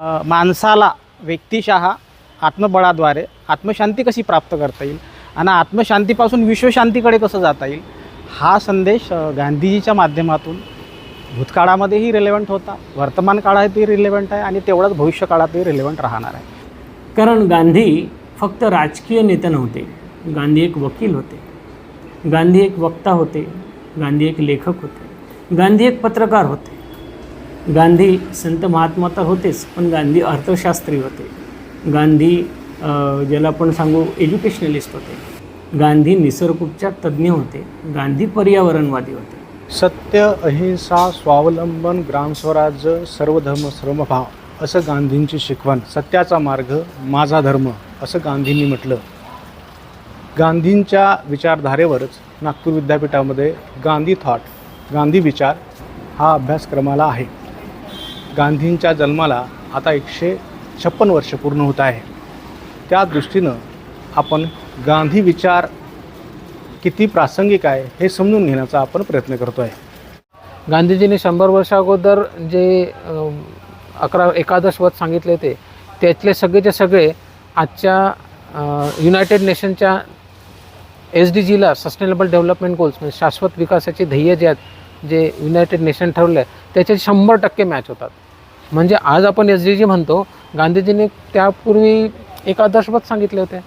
माणसाला व्यक्तिशः आत्मबळाद्वारे आत्मशांती कशी प्राप्त करता येईल आणि आत्मशांतीपासून विश्वशांतीकडे कसं जाता येईल हा संदेश गांधीजीच्या माध्यमातून भूतकाळामध्येही रिलेवंट होता. वर्तमान काळातही रिलेवंट आहे आणि तेवढंच भविष्य काळातही रिलेवंट राहणार आहे. कारण गांधी फक्त राजकीय नेते नव्हते गांधी एक वकील होते गांधी एक वक्ता होते गांधी एक लेखक होते गांधी एक पत्रकार होते. गांधी संत महात्मा तर होतेच पण गांधी अर्थशास्त्री होते. गांधी ज्याला आपण सांगू एज्युकेशनलिस्ट होते. गांधी निसर्गोपचार तज्ज्ञ होते. गांधी पर्यावरणवादी होते. सत्य अहिंसा स्वावलंबन ग्रामस्वराज्य सर्वधर्म श्रमभाव असं गांधींची शिकवण सत्याचा मार्ग माझा धर्म असं गांधींनी म्हटलं. गांधींच्या विचारधारेवरच नागपूर विद्यापीठामध्ये गांधी थॉट गांधी विचार हा अभ्यासक्रमाला आहे. गांधींच्या जन्माला आता एकशे छप्पन वर्ष पूर्ण होत आहे. त्या दृष्टीनं आपण गांधी विचार किती प्रासंगिक आहे हे समजून घेण्याचा आपण प्रयत्न करतो आहे गांधीजींनी शंभर वर्षा अगोदर जे अकरा एकादश वध सांगितले ते त्यातले सगळेचे सगळे आजच्या युनायटेड नेशनच्या एस डी जीला सस्टेनेबल डेव्हलपमेंट गोल्स म्हणजे शाश्वत विकासाचे ध्येय जे आहेत जे युनायटेड नेशन ठरवलं आहे त्याचे शंभर टक्के मॅच होतात. म्हणजे आज आपण एस डी जी म्हणतो गांधीजींनी त्यापूर्वी एकादशवत सांगितले होते.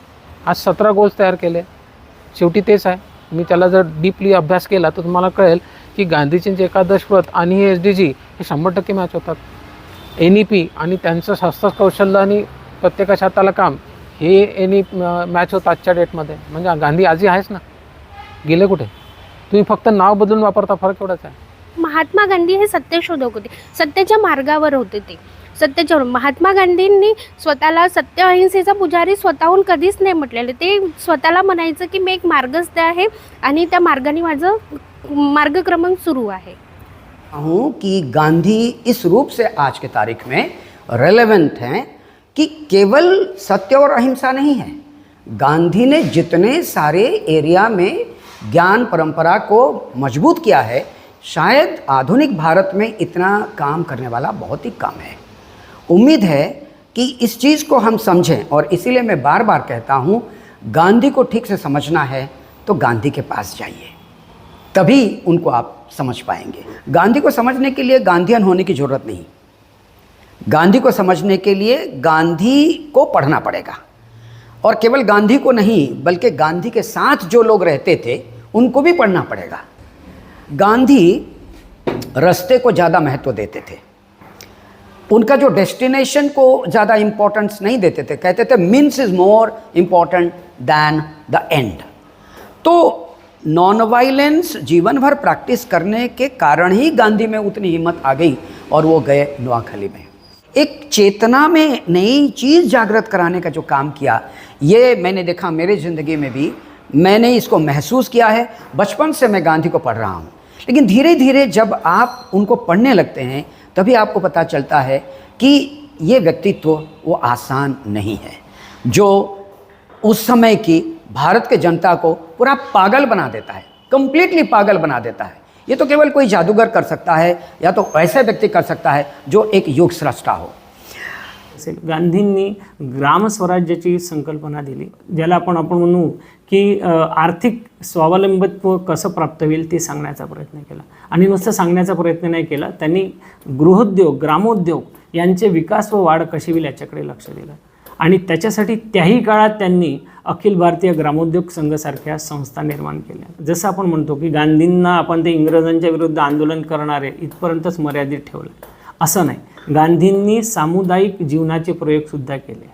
आज सतरा गोल्स तयार केले. शेवटी तेच आहे. मी त्याला जर डीपली अभ्यास केला तर तुम्हाला कळेल की गांधीजींचे एकादशपद आणि हे एस डी जी हे शंभर टक्के मॅच होतात. एन ई पी आणि त्यांचं हस्तकौशल्य आणि प्रत्येकाच्या हाताला काम हे एन ई मॅच होतं आजच्या डेटमध्ये म्हणजे गांधी आजही आहेच ना? गेले कुठे? तुम्ही फक्त नाव बदलून वापरता फरक एवढाच आहे. महात्मा गांधी हे सत्यशोधक होते. सत्याच्या मार्गावर होते ते. सत्याच्या महात्मा गांधींनी स्वतःला सत्य अहिंसेचा पुजारी स्वतःहून कधीच नाही म्हटलेले. ते स्वतःला म्हणायचं की मी एक मार्गस्थ आहे आणि त्या मार्गाने माझं मार्गक्रमण सुरू आहे. हूँ कि गांधी इस रूप से आज के तारीख में रेलेवेंट हैं कि केवल सत्य और अहिंसा नहीं है। गांधी ने जितने सारे एरिया में ज्ञान परंपरा को मजबूत किया है शायद आधुनिक भारत में इतना काम करने वाला बहुत ही कम है। उम्मीद है कि इस चीज़ को हम समझें और इसीलिए मैं बार बार कहता हूँ, गांधी को ठीक से समझना है तो गांधी के पास जाइए। तभी उनको आप समझ पाएँगे। गांधी को समझने के लिए गांधीयन होने की ज़रूरत नहीं। गांधी को समझने के लिए गांधी को पढ़ना पड़ेगा। और केवल गांधी को नहीं, बल्कि गांधी के साथ जो लोग रहते थे, उनको भी पढ़ना पड़ेगा। गांधी रास्ते को ज़्यादा महत्व देते थे। उनका जो डेस्टिनेशन को ज़्यादा इम्पोर्टेंस नहीं देते थे, कहते थे means is more important than the end तो नॉन वायलेंस जीवन भर प्रैक्टिस करने के कारण ही गांधी में उतनी हिम्मत आ गई और वो गए नोआखली में। एक चेतना में नई चीज़ जागृत कराने का जो काम किया, ये मैंने देखा मेरे ज़िंदगी में भी। मैंने इसको महसूस किया है। बचपन से मैं गांधी को पढ़ रहा हूँ। लेकिन धीरे धीरे जब आप उनको पढ़ने लगते हैं, तभी आपको पता चलता है कि ये व्यक्तित्व वो आसान नहीं है, जो उस समय की भारत के जनता को पूरा पागल बना देता है कंप्लीटली पागल बना देता है। ये तो केवल कोई जादूगर कर सकता है, या तो ऐसे व्यक्ति कर सकता है जो एक युग स्रष्टा हो। असेल. गांधींनी ग्रामस्वराज्याची संकल्पना दिली ज्याला आपण आपण म्हणू की आर्थिक स्वावलंबित्व कसं प्राप्त होईल ते सांगण्याचा प्रयत्न केला. आणि नुसतं सांगण्याचा प्रयत्न नाही केला त्यांनी गृहोद्योग ग्रामोद्योग यांचे विकास व वाढ कशी होईल याच्याकडे लक्ष दिलं. आणि त्याच्यासाठी त्याही काळात त्यांनी अखिल भारतीय ग्रामोद्योग संघासारख्या संस्था निर्माण केल्या. जसं आपण म्हणतो की गांधींना आपण ते इंग्रजांच्या विरुद्ध आंदोलन करणारे इथपर्यंतच मर्यादित ठेवलं. असं नाही. गांधींनी सामुदायिक जीवनाचे प्रयोगसुद्धा केले.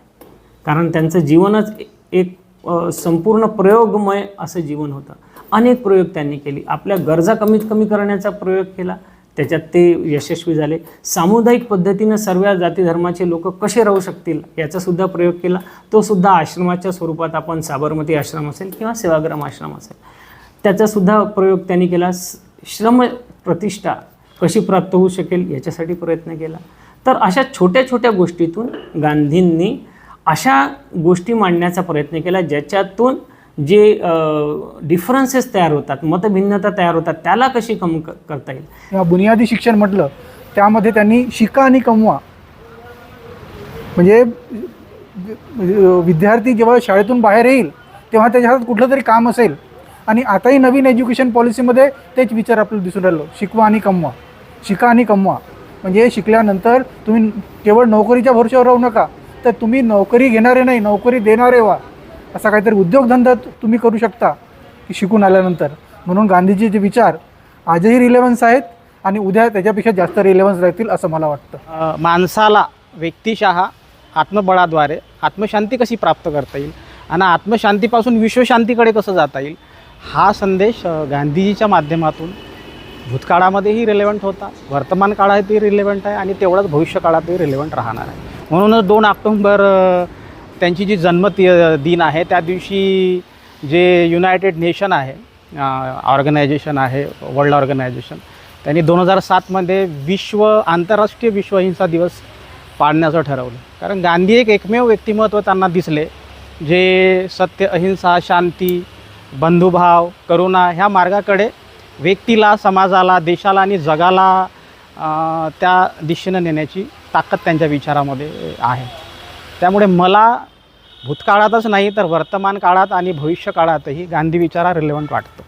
कारण त्यांचं जीवनच एक संपूर्ण प्रयोगमय असं जीवन होतं. अनेक प्रयोग त्यांनी केली. आपल्या गरजा कमीत कमी करण्याचा प्रयोग केला. त्याच्यात ते यशस्वी झाले. सामुदायिक पद्धतीनं सर्व जाती धर्माचे लोक कसे राहू शकतील याचासुद्धा प्रयोग केला. तोसुद्धा आश्रमाच्या स्वरूपात आपण साबरमती आश्रम असेल किंवा सेवाग्राम आश्रम असेल. त्याचासुद्धा प्रयोग त्यांनी केला. श्रम प्रतिष्ठा कशी प्राप्त होऊ शकेल याच्यासाठी प्रयत्न केला. तर अशा छोट्या छोट्या गोष्टीतून गांधींनी अशा गोष्टी मांडण्याचा प्रयत्न केला ज्याच्यातून जे डिफरन्सेस तयार होतात मतभिन्नता तयार होतात त्याला कशी कम क- करता येईल? किंवा बुनियादी शिक्षण म्हटलं त्यामध्ये त्यांनी शिका आणि कमवा. म्हणजे विद्यार्थी जेव्हा शाळेतून बाहेर येईल तेव्हा त्याच्या हातात कुठलं तरी काम असेल. आणि आताही नवीन एज्युकेशन पॉलिसीमध्ये तेच विचार आपल्याला दिसून राहिलो शिकवा आणि कमवा. शिका आणि कमवा. म्हणजे शिकल्यानंतर तुम्ही केवळ नोकरीच्या भरोश्यावर राहू नका तर तुम्ही नोकरी घेणारे नाही नोकरी देणारे व्हा. असा काहीतरी उद्योगधंदा तुम्ही करू शकता की शिकून आल्यानंतर. म्हणून गांधीजीचे विचार आजही रिलेव्हन्स आहेत आणि उद्या त्याच्यापेक्षा जास्त रिलेव्हन्स राहतील असं मला वाटतं. माणसाला व्यक्तिशः आत्मबळाद्वारे आत्मशांती कशी प्राप्त करता येईल आणि आत्मशांतीपासून विश्वशांतीकडे कसं जाता येईल हा संदेश गांधीजीच्या माध्यमातून भूतकाळामध्येही रिलेवंट होता. वर्तमान काळातही रिलेवंट आहे आणि तेवढंच भविष्य काळातही रिलेवंट राहणार आहे. म्हणूनच दोन ऑक्टोंबर त्यांची जी जन्म ति- दिन आहे त्या दिवशी जे युनायटेड नेशन आहे ऑर्गनायझेशन आहे वर्ल्ड ऑर्गनायझेशन त्यांनी दोन हजार सातमध्ये विश्व आंतरराष्ट्रीय विश्व अहिंसा दिवस पाळण्याचं ठरवलं. कारण गांधी एक एकमेव व्यक्तिमत्व त्यांना दिसले जे सत्य अहिंसा शांती बंधुभाव करुणा ह्या मार्गाकडे व्यक्तीला समाजाला देशाला आणि जगाला त्या दिशेनं नेण्याची ताकद त्यांच्या विचारामध्ये आहे. त्यामुळे मला भूतकाळातच नाही तर वर्तमान काळात आणि भविष्य काळातही गांधी विचार हा रिलेवंट वाटतो.